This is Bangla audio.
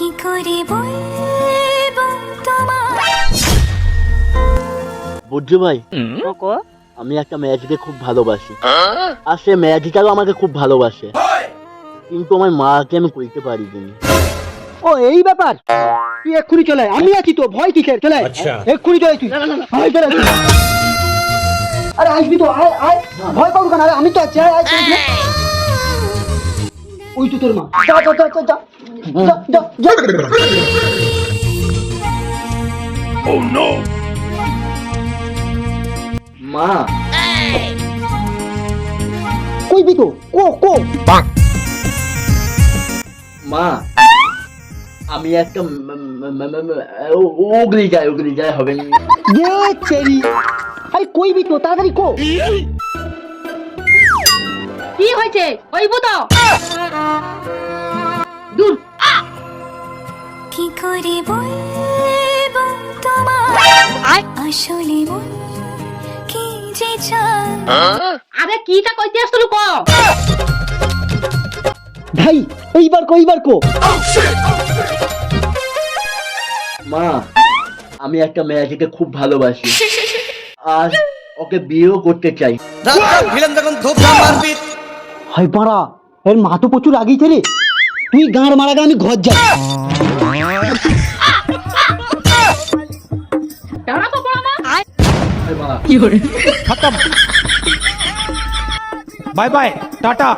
কি করে বলব তোমায়? বুঝছ ভাই কোকো আমি একটা ম্যাজিকে খুব ভালোবাসি। আর সে ম্যাজিকারও আমাকে খুব ভালোবাসে। কিন্তু আমার মাকে আমি কইতে পারি নি ও এই ব্যাপার? তুই এক্ষুনি চলে আয়। আমি আছি তো ভয় কিসের? চলে আয়। এক্ষুনি চলে আয় তুই। আয় চলে আয় তুই। আরে আসবি তো আয় আয়। ভয় পাবো কেন? আরে আমি তো আছি আয় আয় চলে আয়। ওই তো তোর মা যা যা যা যা, যা যা যা যা মা কইবি তো কো কো মা আমি একটা উগলি যায় উগলি যায় হবে না দে চেরি আরে কইবি তো তাড়াতাড়ি কো কি হয়েছে? হইব তো। দূর। কি করে বলব তোমায়? আসলে মন কি যে চায় আরে কিটা কইতে আসলো ক? ভাই এইবার কো এইবার কো। মা আমি একটা ম্যাজিকে খুব ভালোবাসি। আর ওকে বিয়েও করতে চাই। ভিলেন দেখুন ধূপধাম মারপিট হয় পাড়া এর মা তো প্রচুর আগেই ছেলে তুই গাঁড় মারা গা আমি ঘর যাই। বাই বাই পড়া